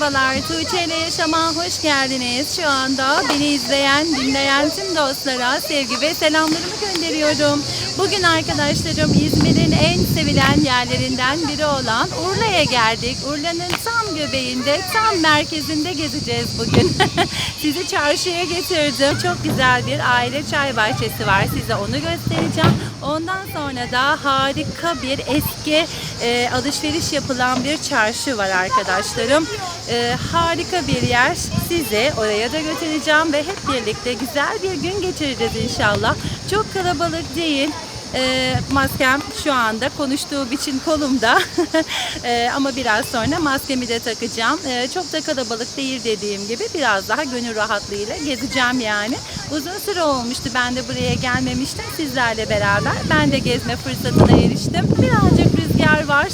Merhabalar, Tuğçe ile Yaşam'a hoş geldiniz. Şu anda beni izleyen, dinleyen tüm dostlara sevgi ve selamlarımı gönderiyorum. Bugün arkadaşlarım İzmir'in en sevilen yerlerinden biri olan Urla'ya geldik. Urla'nın tam göbeğinde, tam merkezinde gezeceğiz bugün. Sizi çarşıya getirdim. Çok güzel bir aile çay bahçesi var. Size onu göstereceğim. Ondan sonra da harika bir eski e, alışveriş yapılan bir çarşı var arkadaşlarım. E, harika bir yer. Sizi oraya da götüreceğim ve hep birlikte güzel bir gün geçireceğiz inşallah. Çok kalabalık değil. E, maskem şu anda konuştuğum için kolumda E, ama biraz sonra maskemi de takacağım. E, çok da kalabalık değil dediğim gibi biraz daha gönül rahatlığıyla gezeceğim yani. Uzun süre olmuştu ben de buraya gelmemiştim sizlerle beraber. Ben de gezme fırsatına eriştim. Birazcık rüzgar var.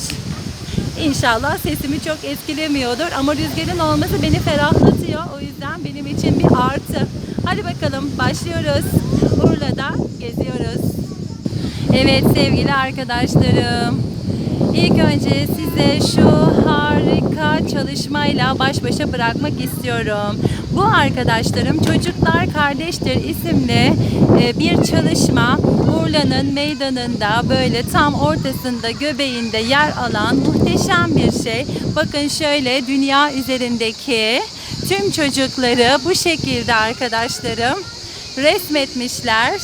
İnşallah sesimi çok etkilemiyordur ama rüzgarın olması beni ferahlatıyor. O yüzden benim için bir artı. Hadi bakalım başlıyoruz. Urla'da geziyoruz. Evet sevgili arkadaşlarım. İlk önce size şu harika çalışmayla baş başa bırakmak istiyorum. Bu arkadaşlarım Çocuklar Kardeştir isimli e, bir çalışma. Urla'nın meydanında böyle tam ortasında göbeğinde yer alan muhteşem bir şey. Bakın şöyle dünya üzerindeki tüm çocukları bu şekilde arkadaşlarım resmetmişler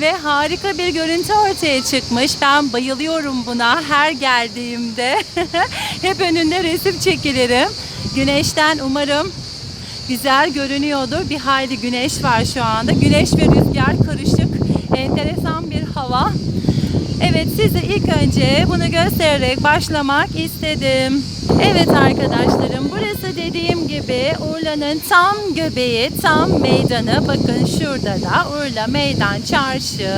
ve harika bir görüntü ortaya çıkmış. Ben bayılıyorum buna her geldiğimde. Hep önünde resim çekilirim. Güneşten umarım güzel görünüyordur. Bir hayli güneş var şu anda. Güneş ve rüzgar karışık. Enteresan bir hava. Evet size ilk önce bunu göstererek başlamak istedim. Evet arkadaşlarım burası dediğim gibi Urla'nın tam göbeği, tam meydanı. Bakın şurada da Urla Meydan Çarşı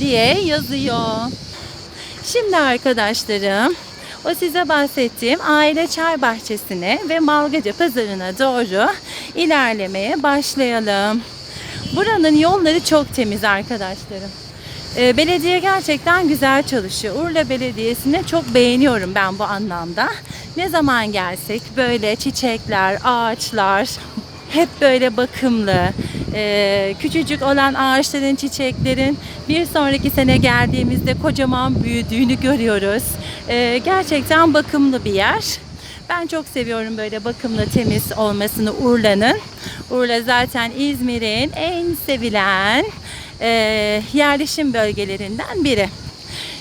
diye yazıyor. Şimdi arkadaşlarım o size bahsettiğim aile çay bahçesine ve Malgaca pazarına doğru ilerlemeye başlayalım. Buranın yolları çok temiz arkadaşlarım. Ee, Belediye gerçekten güzel çalışıyor. Urla Belediyesi'ni çok beğeniyorum ben bu anlamda. Ne zaman gelsek böyle çiçekler, ağaçlar hep böyle bakımlı. Ee, küçücük olan ağaçların, çiçeklerin bir sonraki sene geldiğimizde kocaman büyüdüğünü görüyoruz. Ee, gerçekten bakımlı bir yer. Ben çok seviyorum böyle bakımlı, temiz olmasını Urla'nın. Urla zaten İzmir'in en sevilen e, yerleşim bölgelerinden biri.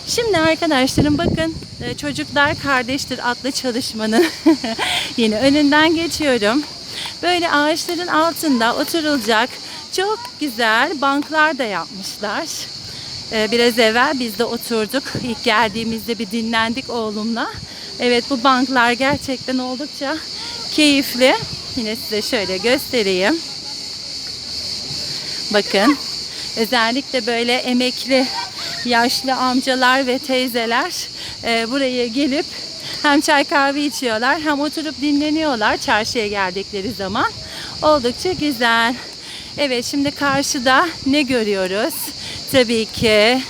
Şimdi arkadaşlarım bakın e, Çocuklar Kardeştir adlı çalışmanın yine önünden geçiyorum. Böyle ağaçların altında oturulacak çok güzel banklar da yapmışlar. E, Biraz evvel biz de oturduk. İlk geldiğimizde bir dinlendik oğlumla. Evet bu banklar gerçekten oldukça keyifli. Yine size şöyle göstereyim. Bakın özellikle böyle emekli yaşlı amcalar ve teyzeler e, buraya gelip hem çay kahve içiyorlar hem oturup dinleniyorlar çarşıya geldikleri zaman. Oldukça güzel. Evet şimdi karşıda ne görüyoruz? Tabii ki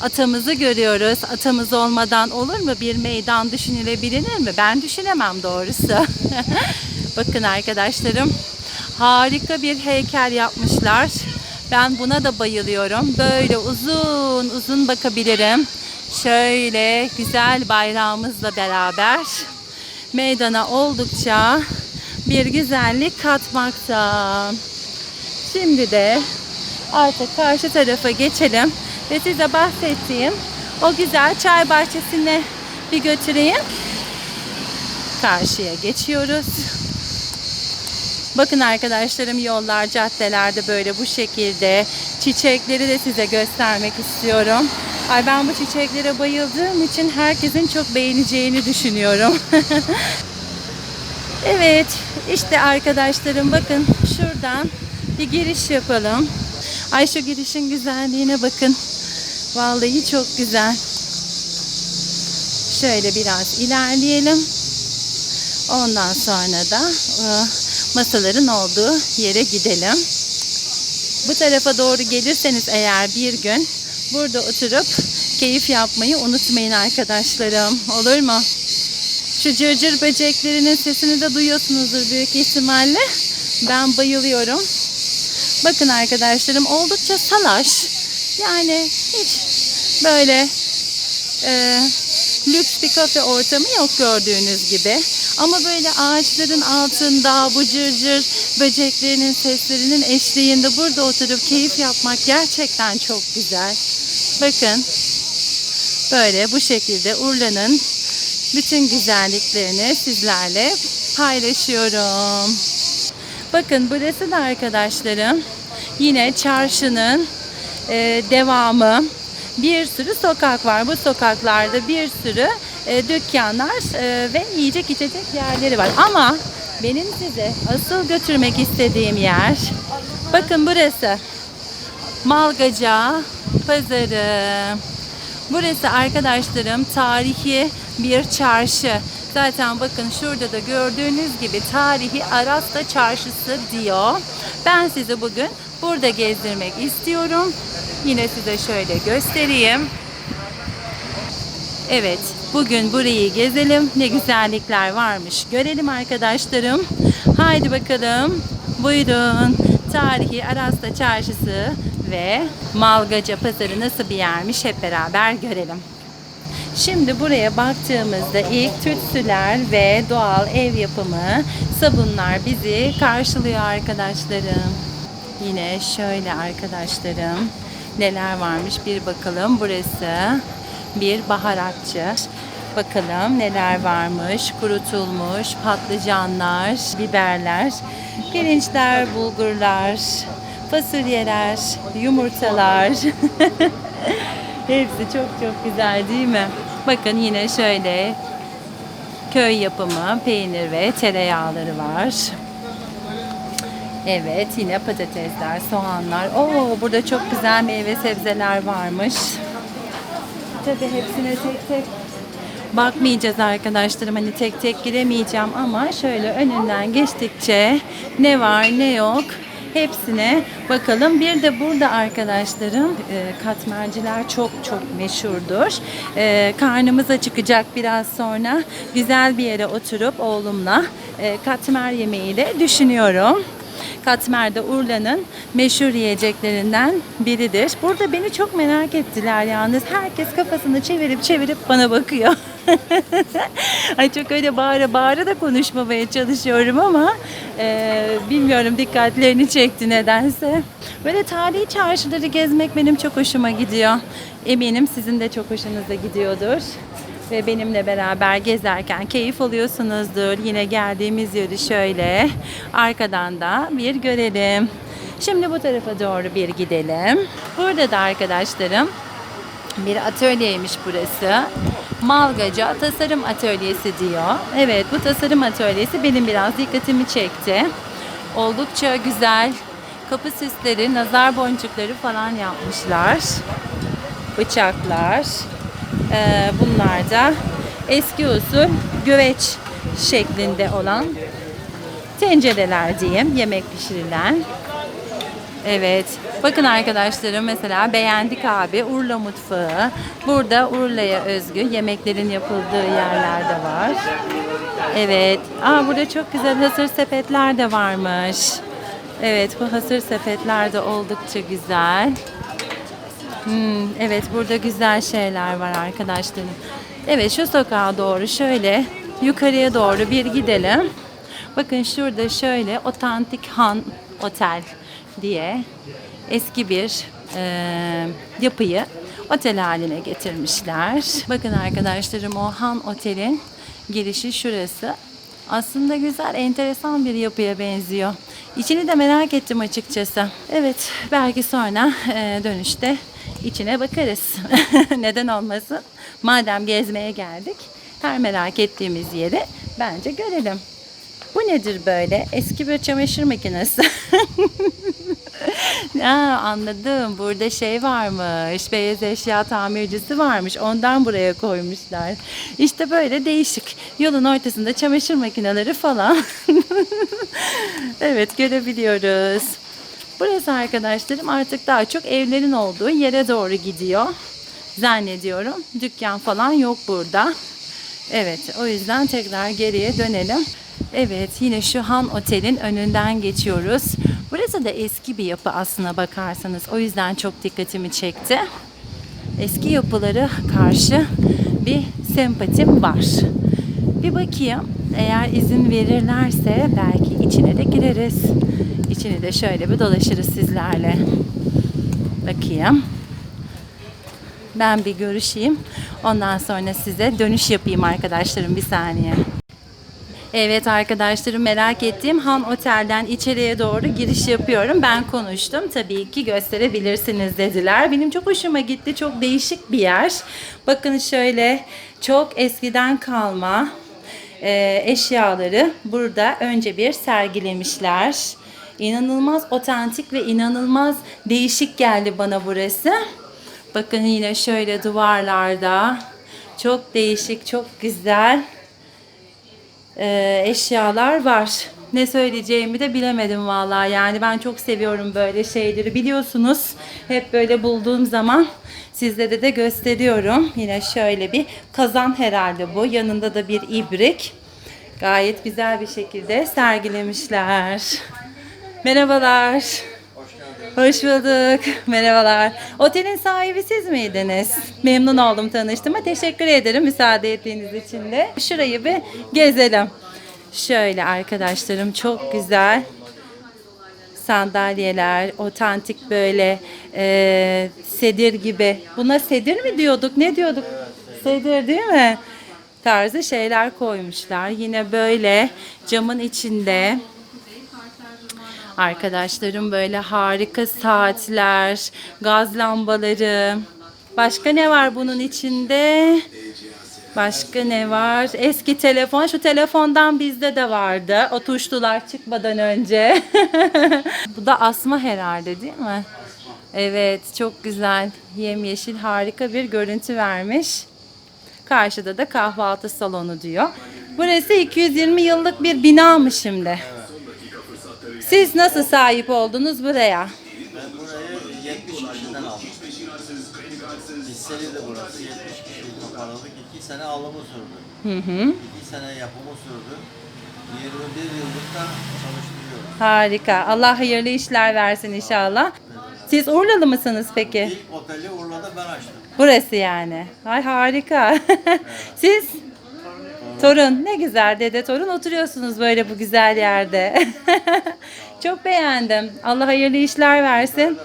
atamızı görüyoruz. Atamız olmadan olur mu? Bir meydan düşünülebilir mi? Ben düşünemem doğrusu. Bakın arkadaşlarım harika bir heykel yapmışlar. Ben buna da bayılıyorum. Böyle uzun uzun bakabilirim. Şöyle güzel bayrağımızla beraber meydana oldukça bir güzellik katmakta. Şimdi de artık karşı tarafa geçelim ve size bahsettiğim o güzel çay bahçesine bir götüreyim. Karşıya geçiyoruz. Bakın arkadaşlarım yollar, caddelerde böyle bu şekilde çiçekleri de size göstermek istiyorum. Ay ben bu çiçeklere bayıldığım için herkesin çok beğeneceğini düşünüyorum. evet, işte arkadaşlarım bakın şuradan bir giriş yapalım. Ay şu girişin güzelliğine bakın. Vallahi çok güzel. Şöyle biraz ilerleyelim. Ondan sonra da e, masaların olduğu yere gidelim. Bu tarafa doğru gelirseniz eğer bir gün burada oturup keyif yapmayı unutmayın arkadaşlarım. Olur mu? Şu cırcır böceklerinin sesini de duyuyorsunuzdur büyük ihtimalle. Ben bayılıyorum. Bakın arkadaşlarım oldukça salaş. Yani hiç böyle e, lüks bir kafe ortamı yok gördüğünüz gibi. Ama böyle ağaçların altında bu cırcır böceklerinin seslerinin eşliğinde burada oturup keyif yapmak gerçekten çok güzel. Bakın böyle bu şekilde Urla'nın bütün güzelliklerini sizlerle paylaşıyorum. Bakın burası da arkadaşlarım yine çarşının e, devamı. Bir sürü sokak var. Bu sokaklarda bir sürü e, dükkanlar e, ve yiyecek içecek yerleri var. Ama benim size asıl götürmek istediğim yer bakın burası. Malgaca Pazarı. Burası arkadaşlarım tarihi bir çarşı. Zaten bakın şurada da gördüğünüz gibi tarihi Arasta Çarşısı diyor. Ben sizi bugün burada gezdirmek istiyorum. Yine size şöyle göstereyim. Evet, bugün burayı gezelim. Ne güzellikler varmış. Görelim arkadaşlarım. Haydi bakalım. Buyurun. Tarihi Arasta Çarşısı ve Malgaca Pazarı nasıl bir yermiş hep beraber görelim. Şimdi buraya baktığımızda ilk tütsüler ve doğal ev yapımı sabunlar bizi karşılıyor arkadaşlarım. Yine şöyle arkadaşlarım neler varmış bir bakalım. Burası bir baharatçı. Bakalım neler varmış. Kurutulmuş patlıcanlar, biberler, pirinçler, bulgurlar, fasulyeler, yumurtalar. Hepsi çok çok güzel değil mi? Bakın yine şöyle köy yapımı peynir ve tereyağları var. Evet yine patatesler, soğanlar. Oo burada çok güzel meyve sebzeler varmış. Tabii hepsine tek tek bakmayacağız arkadaşlarım. Hani tek tek giremeyeceğim ama şöyle önünden geçtikçe ne var ne yok hepsine bakalım. Bir de burada arkadaşlarım e, katmerciler çok çok meşhurdur. E, karnımız acıkacak biraz sonra. Güzel bir yere oturup oğlumla e, katmer yemeği de düşünüyorum. Katmer de Urla'nın meşhur yiyeceklerinden biridir. Burada beni çok merak ettiler yalnız. Herkes kafasını çevirip çevirip bana bakıyor. Ay çok öyle bağıra bağıra da konuşmamaya çalışıyorum ama e, bilmiyorum dikkatlerini çekti nedense. Böyle tarihi çarşıları gezmek benim çok hoşuma gidiyor. Eminim sizin de çok hoşunuza gidiyordur ve benimle beraber gezerken keyif alıyorsunuzdur. Yine geldiğimiz yeri şöyle arkadan da bir görelim. Şimdi bu tarafa doğru bir gidelim. Burada da arkadaşlarım bir atölyeymiş burası. Malgaca Tasarım Atölyesi diyor. Evet bu tasarım atölyesi benim biraz dikkatimi çekti. Oldukça güzel kapı süsleri, nazar boncukları falan yapmışlar. Bıçaklar. Ee, bunlar da eski usul güveç şeklinde olan tencereler diyeyim. Yemek pişirilen. Evet. Bakın arkadaşlarım mesela beğendik abi Urla mutfağı. Burada Urla'ya özgü yemeklerin yapıldığı yerler de var. Evet. Aa burada çok güzel hasır sepetler de varmış. Evet bu hasır sepetler de oldukça güzel. Hmm, evet burada güzel şeyler var arkadaşlarım. Evet şu sokağa doğru şöyle yukarıya doğru bir gidelim. Bakın şurada şöyle otantik Han Otel diye eski bir e, yapıyı otel haline getirmişler. Bakın arkadaşlarım o Han Otel'in girişi şurası. Aslında güzel, enteresan bir yapıya benziyor. İçini de merak ettim açıkçası. Evet, belki sonra e, dönüşte içine bakarız. Neden olmasın? Madem gezmeye geldik, her merak ettiğimiz yeri bence görelim. Bu nedir böyle? Eski bir çamaşır makinesi. Aa, anladım. Burada şey varmış. Beyaz eşya tamircisi varmış. Ondan buraya koymuşlar. İşte böyle değişik. Yolun ortasında çamaşır makineleri falan. evet görebiliyoruz. Burası arkadaşlarım artık daha çok evlerin olduğu yere doğru gidiyor. Zannediyorum. Dükkan falan yok burada. Evet, o yüzden tekrar geriye dönelim. Evet, yine şu Han Otel'in önünden geçiyoruz. Burası da eski bir yapı aslına bakarsanız. O yüzden çok dikkatimi çekti. Eski yapıları karşı bir sempatim var. Bir bakayım. Eğer izin verirlerse belki içine de gireriz. İçini de şöyle bir dolaşırız sizlerle. Bakayım. Ben bir görüşeyim. Ondan sonra size dönüş yapayım arkadaşlarım bir saniye. Evet arkadaşlarım merak ettiğim Han Otel'den içeriye doğru giriş yapıyorum. Ben konuştum. Tabii ki gösterebilirsiniz dediler. Benim çok hoşuma gitti. Çok değişik bir yer. Bakın şöyle çok eskiden kalma e, eşyaları burada önce bir sergilemişler. İnanılmaz otantik ve inanılmaz değişik geldi bana burası. Bakın yine şöyle duvarlarda çok değişik, çok güzel eşyalar var. Ne söyleyeceğimi de bilemedim vallahi. Yani ben çok seviyorum böyle şeyleri. Biliyorsunuz hep böyle bulduğum zaman sizlere de gösteriyorum. Yine şöyle bir kazan herhalde bu. Yanında da bir ibrik. Gayet güzel bir şekilde sergilemişler. Merhabalar. Hoş bulduk. Merhabalar. Otelin sahibi siz miydiniz? Memnun oldum tanıştığıma. Teşekkür ederim müsaade ettiğiniz için de. Şurayı bir gezelim. Şöyle arkadaşlarım çok güzel sandalyeler, otantik böyle e, sedir gibi. Buna sedir mi diyorduk? Ne diyorduk? Sedir değil mi? Tarzı şeyler koymuşlar. Yine böyle camın içinde Arkadaşlarım böyle harika saatler, gaz lambaları. Başka ne var bunun içinde? Başka ne var? Eski telefon. Şu telefondan bizde de vardı. O tuşlular çıkmadan önce. Bu da asma herhalde değil mi? Evet çok güzel. Yemyeşil harika bir görüntü vermiş. Karşıda da kahvaltı salonu diyor. Burası 220 yıllık bir bina mı şimdi? Siz nasıl sahip oldunuz buraya? Ben burayı 70 kişiden aldım. Hisseli de burası 70 kişi toparladık. 2 sene alımı sürdü. Hı hı. 2 sene yapımı sürdü. 21 yıllık da çalıştırıyorum. Harika. Allah hayırlı işler versin inşallah. Siz Urlalı mısınız peki? İlk oteli Urla'da ben açtım. Burası yani. Ay harika. Siz? Torun. Ne güzel dede torun oturuyorsunuz böyle bu güzel yerde. Çok beğendim. Allah hayırlı işler versin.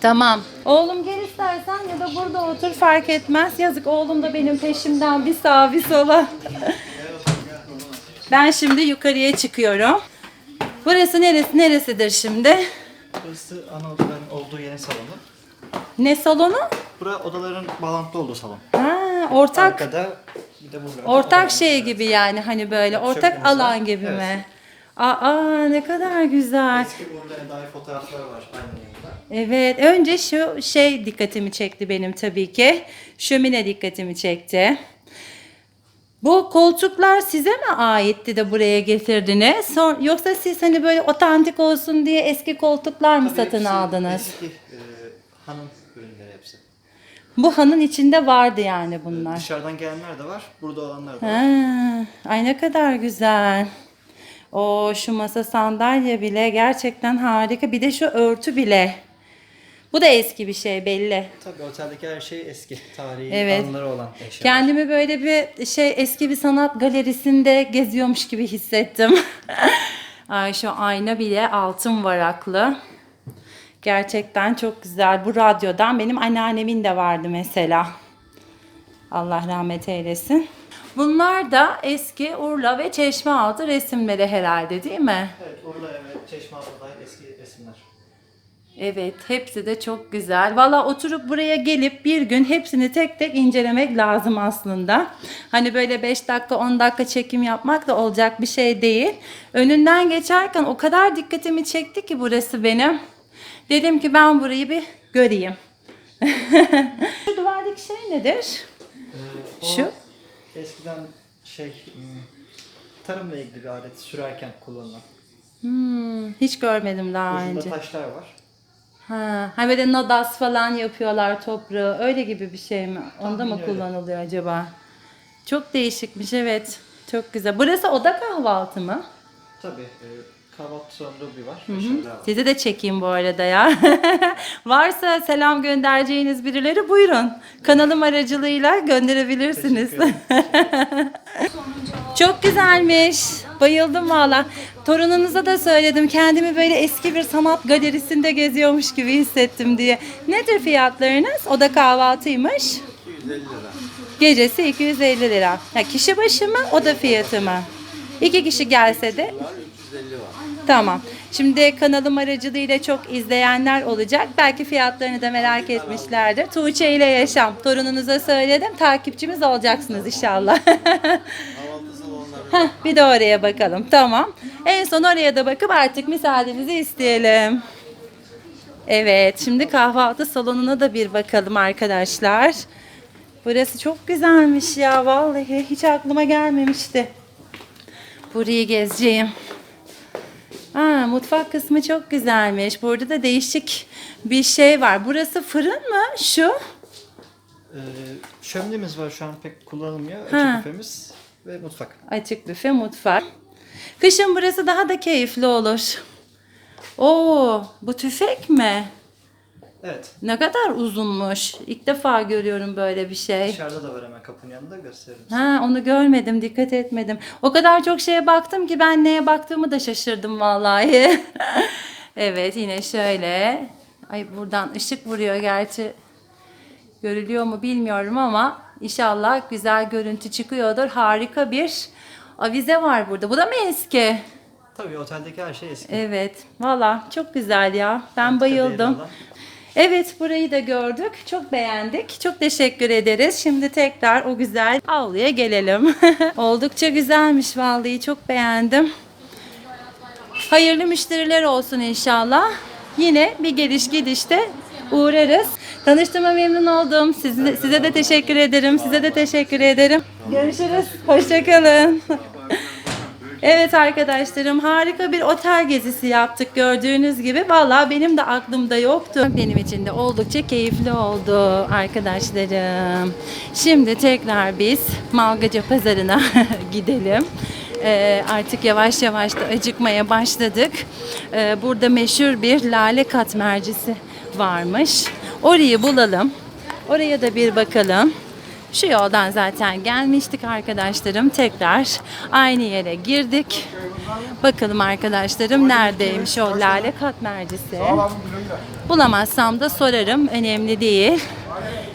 Tamam. Oğlum gel istersen ya da burada otur fark etmez. Yazık oğlum da benim peşimden bir sağa bir sola. ben şimdi yukarıya çıkıyorum. Burası neresi neresidir şimdi? Burası ana odaların olduğu yerin salonu. Ne salonu? Bura odaların bağlantılı olduğu salon. Ha, ortak Arkada bir de ortak şey gibi yani hani böyle ortak var. alan gibi Evet. mi? Aa ne kadar güzel. Eski burada dair fotoğraflar var yanında. Evet, önce şu şey dikkatimi çekti benim tabii ki. Şömine dikkatimi çekti. Bu koltuklar size mi aitti de buraya getirdiniz? Son, yoksa siz hani böyle otantik olsun diye eski koltuklar mı satın aldınız? Eski e, hanım. Bu hanın içinde vardı yani bunlar. Dışarıdan gelenler de var. Burada olanlar da var. Ha, ay ne kadar güzel. O şu masa sandalye bile gerçekten harika. Bir de şu örtü bile. Bu da eski bir şey belli. Tabii oteldeki her şey eski. Tarihi Evet. anıları olan eşyalar. Kendimi böyle bir şey eski bir sanat galerisinde geziyormuş gibi hissettim. Ay şu ayna bile altın varaklı. Gerçekten çok güzel. Bu radyodan benim anneannemin de vardı mesela. Allah rahmet eylesin. Bunlar da eski Urla ve Çeşmealtı resimleri herhalde değil mi? Evet, orada evet, çeşme altı dair eski resimler. Evet, hepsi de çok güzel. Valla oturup buraya gelip bir gün hepsini tek tek incelemek lazım aslında. Hani böyle 5 dakika 10 dakika çekim yapmak da olacak bir şey değil. Önünden geçerken o kadar dikkatimi çekti ki burası benim. Dedim ki ben burayı bir göreyim. Şu duvardaki şey nedir? Ee, Şu? Eskiden şey hmm, tarımla ilgili bir alet sürerken kullanılan. Hmm, hiç görmedim daha Ucunda önce. taşlar var. Ha, ha böyle nadas falan yapıyorlar toprağı. Öyle gibi bir şey mi? Onda mı Tahmini öyle. kullanılıyor acaba? Çok değişikmiş evet. Çok güzel. Burası oda kahvaltı mı? Tabii e, kahvaltı salonu bir var. Hı. Sizi de çekeyim bu arada ya. Varsa selam göndereceğiniz birileri buyurun. Kanalım aracılığıyla gönderebilirsiniz. Çok güzelmiş. Bayıldım valla. Torununuza da söyledim. Kendimi böyle eski bir sanat galerisinde geziyormuş gibi hissettim diye. Nedir fiyatlarınız? O da kahvaltıymış. 250 lira. Gecesi 250 lira. Ha, kişi başı mı? O da fiyatı mı? İki kişi gelse de Var 350 var. Tamam. Şimdi kanalım aracılığıyla çok izleyenler olacak. Belki fiyatlarını da merak etmişlerdir. Tuğçe ile Yaşam. Torununuza söyledim. Takipçimiz olacaksınız inşallah. Heh, bir de oraya bakalım. Tamam. En son oraya da bakıp artık müsaadenizi isteyelim. Evet. Şimdi kahvaltı salonuna da bir bakalım arkadaşlar. Burası çok güzelmiş ya. Vallahi hiç aklıma gelmemişti. Burayı gezeceğim. Aa, mutfak kısmı çok güzelmiş. Burada da değişik bir şey var. Burası fırın mı? Şu. E, şöminemiz var şu an pek kullanılmıyor. Ha. Açık büfemiz ve mutfak. Açık büfe mutfak. Kışın burası daha da keyifli olur. Oo, bu tüfek mi? Evet. Ne kadar uzunmuş. İlk defa görüyorum böyle bir şey. Dışarıda da var hemen kapının yanında gösteririm. Ha, onu görmedim, dikkat etmedim. O kadar çok şeye baktım ki ben neye baktığımı da şaşırdım vallahi. evet, yine şöyle. Ay buradan ışık vuruyor gerçi. Görülüyor mu bilmiyorum ama inşallah güzel görüntü çıkıyordur. Harika bir avize var burada. Bu da mı eski? Tabii oteldeki her şey eski. Evet. Valla çok güzel ya. Ben Antika bayıldım. olan. Evet burayı da gördük. Çok beğendik. Çok teşekkür ederiz. Şimdi tekrar o güzel avluya gelelim. Oldukça güzelmiş vallahi. Çok beğendim. Hayırlı müşteriler olsun inşallah. Yine bir geliş gidişte uğrarız. Tanıştığıma memnun oldum. Size, size de teşekkür ederim. Size de teşekkür ederim. Görüşürüz. Hoşçakalın. Evet arkadaşlarım harika bir otel gezisi yaptık gördüğünüz gibi. Valla benim de aklımda yoktu. Benim için de oldukça keyifli oldu arkadaşlarım. Şimdi tekrar biz Malgaca Pazarı'na gidelim. Ee, artık yavaş yavaş da acıkmaya başladık. Ee, burada meşhur bir lale katmercisi varmış. Orayı bulalım. Oraya da bir bakalım. Şu yoldan zaten gelmiştik arkadaşlarım. Tekrar aynı yere girdik. Bakalım arkadaşlarım neredeymiş o lale katmercisi. Bulamazsam da sorarım. Önemli değil.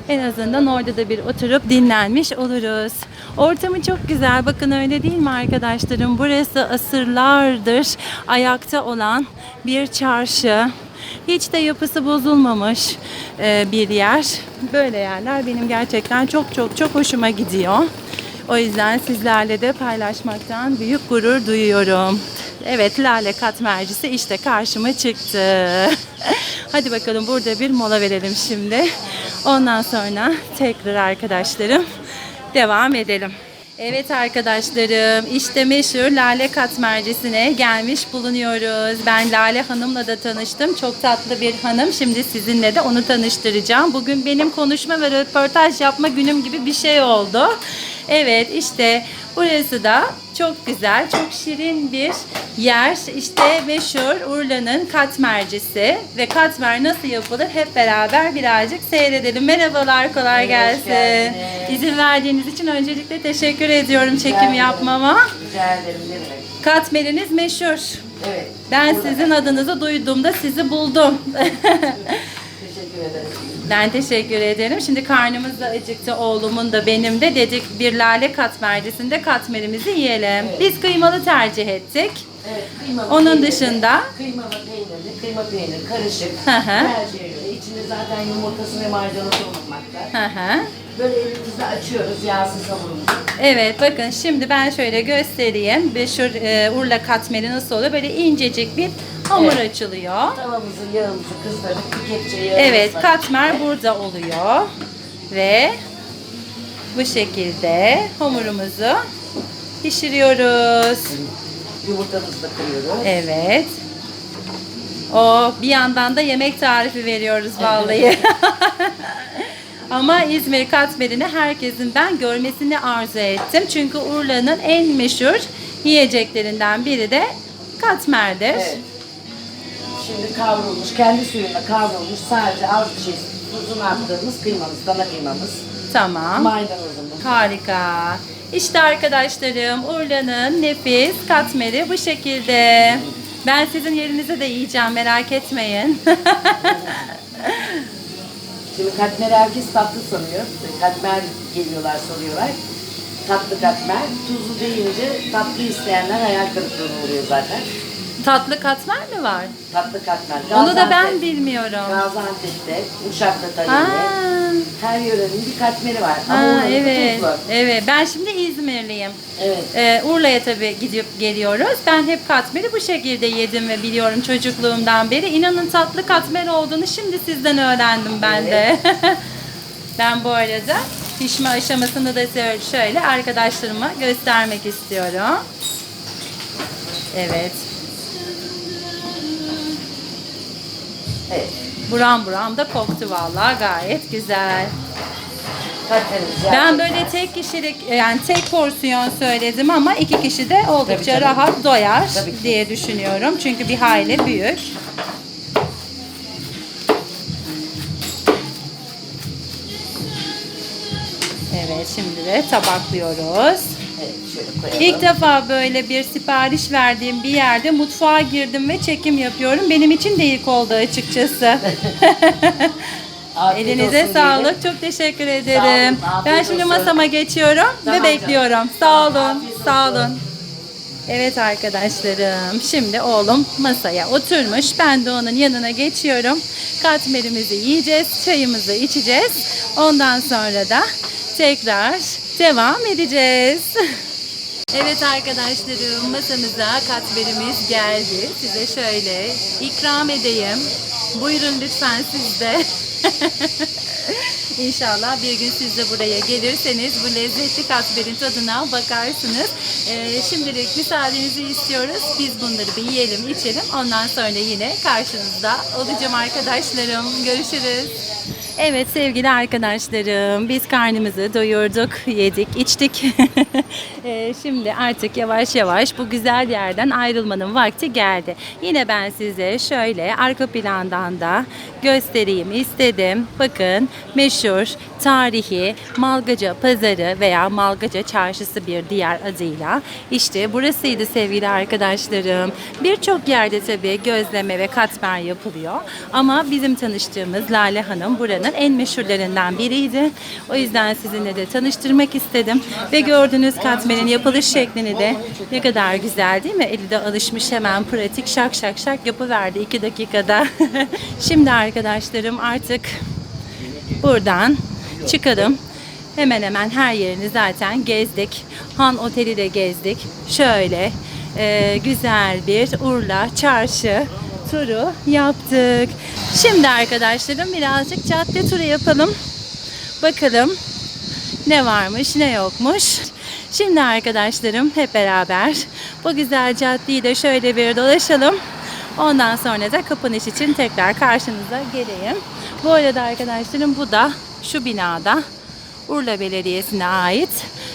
En azından orada da bir oturup dinlenmiş oluruz. Ortamı çok güzel. Bakın öyle değil mi arkadaşlarım? Burası asırlardır ayakta olan bir çarşı. Hiç de yapısı bozulmamış e, bir yer. Böyle yerler benim gerçekten çok çok çok hoşuma gidiyor. O yüzden sizlerle de paylaşmaktan büyük gurur duyuyorum. Evet Lale Katmercisi işte karşıma çıktı. Hadi bakalım burada bir mola verelim şimdi. Ondan sonra tekrar arkadaşlarım devam edelim. Evet arkadaşlarım işte meşhur Lale Katmercisi'ne gelmiş bulunuyoruz. Ben Lale Hanım'la da tanıştım. Çok tatlı bir hanım. Şimdi sizinle de onu tanıştıracağım. Bugün benim konuşma ve röportaj yapma günüm gibi bir şey oldu. Evet işte burası da çok güzel, çok şirin bir yer. İşte meşhur Urla'nın katmercisi ve katmer nasıl yapılır hep beraber birazcık seyredelim. Merhabalar, kolay gelsin. geldiniz. İzin verdiğiniz için öncelikle teşekkür ediyorum çekim ederim. yapmama. Rica ederim ne demek. Katmeriniz meşhur. Evet. Ben sizin adınızı duyduğumda sizi buldum. Teşekkür ederim. Ben teşekkür ederim. Şimdi karnımız da acıktı oğlumun da benim de dedik bir lale katmercisinde katmerimizi yiyelim. Biz kıymalı tercih ettik. Evet, kıymalı Onun peynirli, dışında? Kıymalı peynirli, kıyma peynir karışık. Hı hı. Tercih göre. İçinde zaten yumurtası ve maydanozu bulunmakta. Hı hı. Böyle elimizle açıyoruz yağsız hamurumuzu. Evet bakın şimdi ben şöyle göstereyim. Meşhur e, Urla katmeri nasıl oluyor? Böyle incecik bir hamur Evet. açılıyor. Tavamızı, yağımızı kızdırdık. Bir kepçe yağımız Evet var. katmer burada oluyor. Ve bu şekilde hamurumuzu pişiriyoruz. Yumurtamızı da kırıyoruz. Evet. O bir yandan da yemek tarifi veriyoruz vallahi. Ama İzmir katmerini herkesin ben görmesini arzu ettim. Çünkü Urla'nın en meşhur yiyeceklerinden biri de katmerdir. Evet. Şimdi kavrulmuş, kendi suyunda kavrulmuş sadece az bir şey tuzunu attığımız kıymamız, dana kıymamız, Tamam. maydanozumuz. Harika. İşte arkadaşlarım Urla'nın nefis katmeri bu şekilde. Ben sizin yerinize de yiyeceğim merak etmeyin. Şimdi katmer herkes tatlı sanıyor. Katmer geliyorlar soruyorlar. Tatlı katmer. Tuzlu deyince tatlı isteyenler hayal kırıklığına uğruyor zaten. Tatlı katmer mi var? Tatlı katmer. Onu da ben bilmiyorum. Gaziantep'te, Uşak'ta tabii. Aa, Her yörenin bir katmeri var. Ama aa, oranın evet. tuzlu. Evet. Ben şimdi İzmirliyim. Evet. Ee, Urla'ya tabii gidip geliyoruz. Ben hep katmeri bu şekilde yedim ve biliyorum çocukluğumdan beri. İnanın tatlı katmer olduğunu şimdi sizden öğrendim ben de. ben bu arada pişme aşamasını da şöyle arkadaşlarıma göstermek istiyorum. Evet. Evet. Buram buram da koktu vallahi gayet güzel. Ben böyle tek kişilik yani tek porsiyon söyledim ama iki kişi de oldukça Tabii, tabii. rahat doyar Tabii ki. diye düşünüyorum. Çünkü bir hayli büyük. Evet şimdi de tabaklıyoruz. Evet, şöyle koyalım. İlk defa böyle bir sipariş verdiğim bir yerde mutfağa girdim ve çekim yapıyorum. Benim için de ilk oldu açıkçası. Afiyet Elinize olsun sağlık. Çok teşekkür ederim. olun, afiyet ben şimdi olsun. masama geçiyorum Tamam ve bekliyorum. Sağ olun. Afiyet olsun. Sağ olun. Evet arkadaşlarım. Şimdi oğlum masaya oturmuş. Ben de onun yanına geçiyorum. Katmerimizi yiyeceğiz. Çayımızı içeceğiz. Ondan sonra da tekrar devam edeceğiz. Evet arkadaşlarım masamıza katmerimiz geldi. Size şöyle ikram edeyim. Buyurun lütfen siz de. İnşallah bir gün siz de buraya gelirseniz bu lezzetli katmerin tadına bakarsınız. Ee, şimdilik müsaadenizi istiyoruz. Biz bunları bir yiyelim, içelim. Ondan sonra yine karşınızda olacağım arkadaşlarım. Görüşürüz. Evet sevgili arkadaşlarım biz karnımızı doyurduk, yedik, içtik. Ee, Şimdi artık yavaş yavaş bu güzel yerden ayrılmanın vakti geldi. Yine ben size şöyle arka plandan da göstereyim istedim. Bakın meşhur tarihi Malgaca Pazarı veya Malgaca Çarşısı bir diğer adıyla. İşte burasıydı sevgili arkadaşlarım. Birçok yerde tabii gözleme ve katmer yapılıyor. Ama bizim tanıştığımız Lale Hanım buranın en meşhurlarından biriydi. O yüzden sizinle de tanıştırmak istedim. Ve gördüğünüz katmerin yapılış şeklini de ne kadar güzel değil mi? Eli de alışmış hemen pratik şak şak şak yapıverdi iki dakikada. Şimdi arkadaşlarım artık buradan çıkalım. Hemen hemen her yerini zaten gezdik. Han Oteli de gezdik. Şöyle e, güzel bir Urla çarşı turu yaptık. Şimdi arkadaşlarım birazcık cadde turu yapalım. Bakalım ne varmış ne yokmuş. Şimdi arkadaşlarım hep beraber bu güzel caddeyi de şöyle bir dolaşalım. Ondan sonra da kapanış için tekrar karşınıza geleyim. Bu arada arkadaşlarım bu da şu binada Urla Belediyesi'ne ait.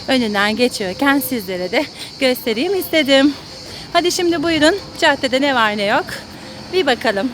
Önünden geçiyorken sizlere de göstereyim istedim. Hadi şimdi buyurun caddede ne var ne yok bir bakalım.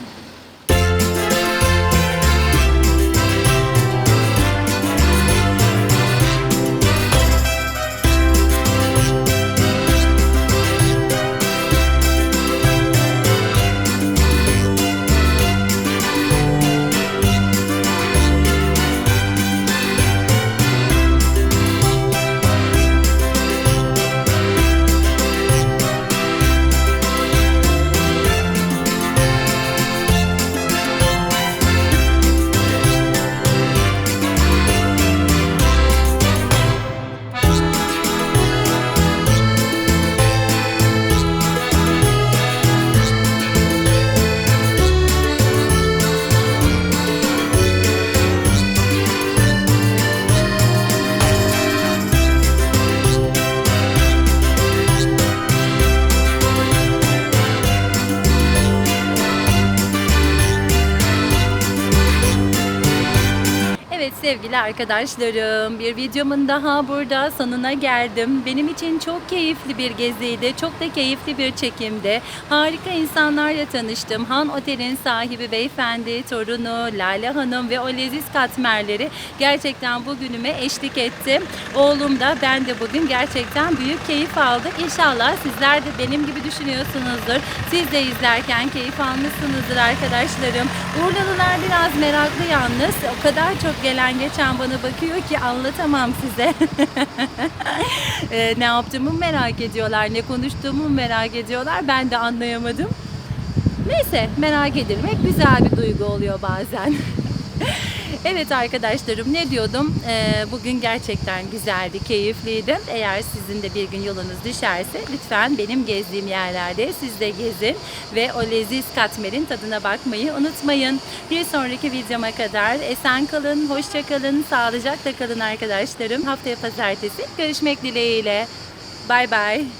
Arkadaşlarım. Bir videomun daha burada sonuna geldim. Benim için çok keyifli bir geziydi. Çok da keyifli bir çekimdi. Harika insanlarla tanıştım. Han Otel'in sahibi beyefendi, torunu, Lale Hanım ve o leziz katmerleri gerçekten bugünüme eşlik etti. Oğlum da ben de bugün gerçekten büyük keyif aldık. İnşallah sizler de benim gibi düşünüyorsunuzdur. Siz de izlerken keyif almışsınızdır arkadaşlarım. Urlalılar biraz meraklı yalnız. O kadar çok gelen geçen bana bakıyor ki anlatamam size. Ee, ne yaptığımı merak ediyorlar, ne konuştuğumu merak ediyorlar. Ben de anlayamadım. Neyse merak edilmek güzel bir duygu oluyor bazen. evet arkadaşlarım ne diyordum? Ee, bugün gerçekten güzeldi, keyifliydi. Eğer sizin de bir gün yolunuz düşerse lütfen benim gezdiğim yerlerde siz de gezin ve o leziz katmerin tadına bakmayı unutmayın. Bir sonraki videoma kadar esen kalın, hoşça kalın, sağlıcakla kalın arkadaşlarım. Haftaya pazartesi görüşmek dileğiyle. Bay bay.